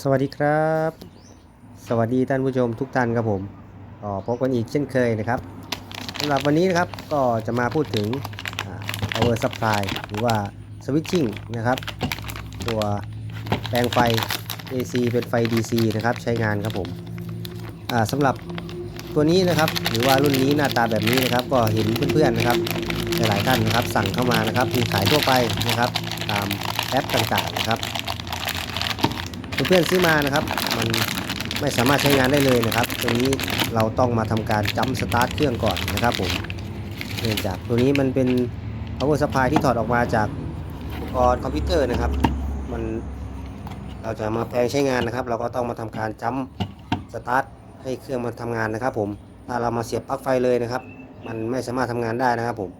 สวัสดีครับ สวัสดีท่านผู้ชมทุกท่านครับผมก็พบกันอีกเช่นเคยนะครับสำหรับวันนี้นะครับก็จะมาพูดถึงอ่า power supply หรือว่า switching นะครับ ตัวแปลงไฟ AC เป็นไฟ DC นะครับใช้งานครับผมสำหรับตัวนี้นะครับหรือว่ารุ่นนี้หน้าตาแบบนี้นะครับก็เห็นเพื่อนๆนะครับหลายๆท่านนะครับสั่งเข้ามานะครับมีขายทั่วไปนะครับตามแอปต่างๆนะครับ เพื่อนๆซื้อมานะครับ มันไม่สามารถใช้งานได้เลยนะครับ ตัวนี้เราต้องมาทำการจัมสตาร์ทเครื่องก่อนนะครับผมเนื่องจากตัวนี้มันเป็น power supply ที่ถอดออกมาจากอุปกรณ์คอมพิวเตอร์นะครับ มันเราจะมาแปลงใช้งานนะครับ เราก็ต้องมาทำการจัมสตาร์ทให้เครื่องมันทำงานนะครับผมถ้าเรามาเสียบปลั๊กไฟเลยนะครับ มันไม่สามารถทำงานได้นะครับผม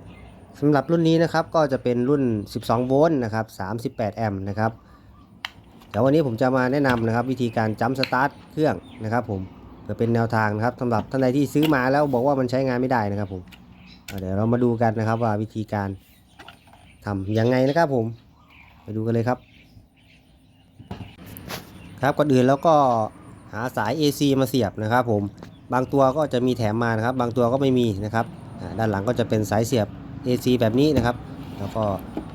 สำหรับรุ่นนี้นะครับก็จะเป็นรุ่น 12 โวลต์นะครับ 38 แอมป์นะครับ เดี๋ยววันนี้ผมจะมาแนะนำนะครับ วิธีการจัมสตาร์ทเครื่องนะครับผมเพื่อเป็นแนวทางนะครับสำหรับท่านใดที่ซื้อมาแล้วบอกว่ามันใช้งานไม่ได้นะครับผมเดี๋ยวเรามาดูกันนะครับว่าวิธีการทำยังไงนะครับผมไปดูกันเลยครับ ครับก่อนอื่นแล้วก็หาสาย AC มาเสียบนะครับผมบางตัวก็จะมีแถมมานะครับ บางตัวก็ไม่มีนะครับด้านหลังก็จะเป็นสายเสียบ AC แบบนี้นะครับ แล้วก็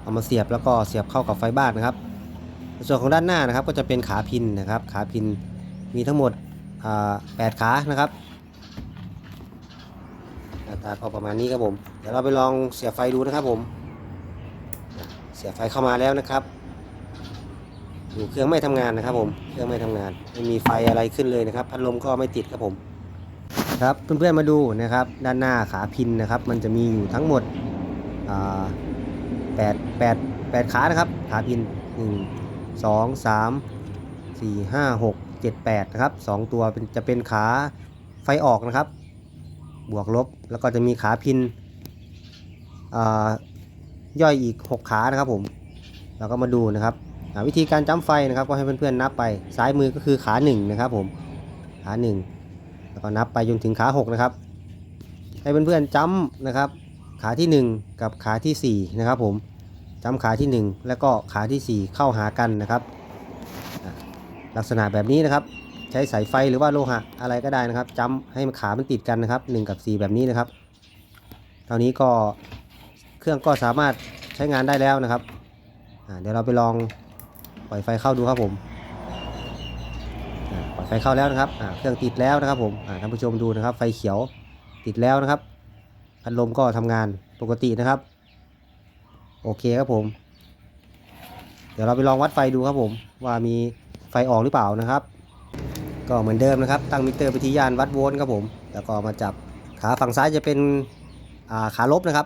เอามาเสียบแล้วก็เสียบเข้ากับไฟบ้านนะครับ ส่วนของด้านหน้านะครับก็จะเป็นขาพินนะครับ ขาพินมีทั้งหมดแปดขานะครับหน้าตาก็ประมาณนี้ครับผม เดี๋ยวเราไปลองเสียบไฟดูนะครับผม เสียบไฟเข้ามาแล้วนะครับดูเครื่องไม่ทำงานนะครับ ผม เครื่องไม่ทำงานไม่มีไฟอะไรขึ้นเลยนะครับ พัดลมก็ไม่ติดครับผม ครับเพื่อนๆมาดูนะครับ ด้านหน้าขาพินนะครับ มันจะมีอยู่ทั้งหมดแปดแปดแปดขานะครับ ขาพินหนึ่ง สองสามสี่ห้าหกเจ็ดแปดนะครับสองตัวเป็นจะเป็นขาไฟออกนะครับ บวกลบแล้วก็จะมีขาพินอ่าย่อยอีก 6 ขานะครับผมเราก็มาดูนะครับวิธีการจ้ำไฟนะครับก็ให้เพื่อนๆนับไปซ้ายมือก็คือขา1นะครับผมขา1แล้วก็นับไปจนถึงขา6นะครับให้เพื่อนๆจ้ำนะครับขาที่ 1 กับขาทีสี่4นะครับผม จำขาที่ 1 แล้วก็ขาที่ 4 เข้าหากันนะครับ ลักษณะแบบนี้นะครับ ใช้สายไฟหรือว่าโลหะอะไรก็ได้นะครับจำให้ขามันติดกันนะครับ 1 กับ 4 แบบนี้นะครับเท่านี้ก็เครื่องก็สามารถใช้งานได้แล้วนะครับเดี๋ยวเราไปลองปล่อยไฟเข้าดูครับผมปล่อยไฟเข้าแล้วนะครับเครื่องติดแล้วนะครับผมท่านผู้ชมดูนะครับ ไฟเขียวติดแล้วนะครับพัดลมก็ทำงานปกตินะครับ โอเคครับผม เดี๋ยวเราไปลองวัดไฟดูครับผม ว่ามีไฟออกหรือเปล่านะครับ ก็เหมือนเดิมนะครับ ตั้งมิเตอร์ไปที่ยานวัดโวลต์ครับผม แล้วก็มาจับขาฝั่งซ้ายจะเป็นาขาลบนะครับ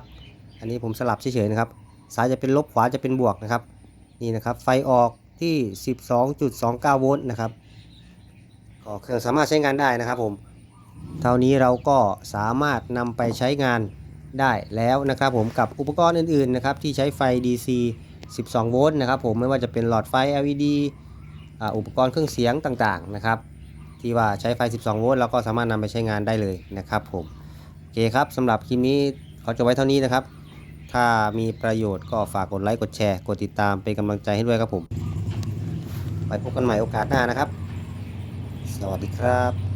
อันนี้ผมสลับเฉยๆนะครับ ซ้ายจะเป็นลบขวาจะเป็นบวกนะครับ นี่นะครับ ไฟออกที่ 12.29 โวลต์นะครับก็เครื่องสามารถใช้งานได้นะครับผม เท่านี้เราก็สามารถนำไปใช้งาน ได้แล้วนะครับผมกับอุปกรณ์อื่นๆนะครับที่ใช้ไฟ DC 12 โวลต์นะครับผมไม่ว่าจะเป็นหลอดไฟ LED อ,อุปกรณ์เครื่องเสียงต่างๆนะครับที่ว่าใช้ไฟ 12 โวลต์เราก็สามารถนำไปใช้งานได้เลยนะครับผมโอเคครับสำหรับคลิปนี้ขอจบไว้เท่านี้นะครับ ถ้ามีประโยชน์ก็ฝากกดไลค์กดแชร์กดติดตามเป็นกำลังใจให้ด้วยครับผม ไปพบกันใหม่โอกาสหน้านะครับ สวัสดีครับ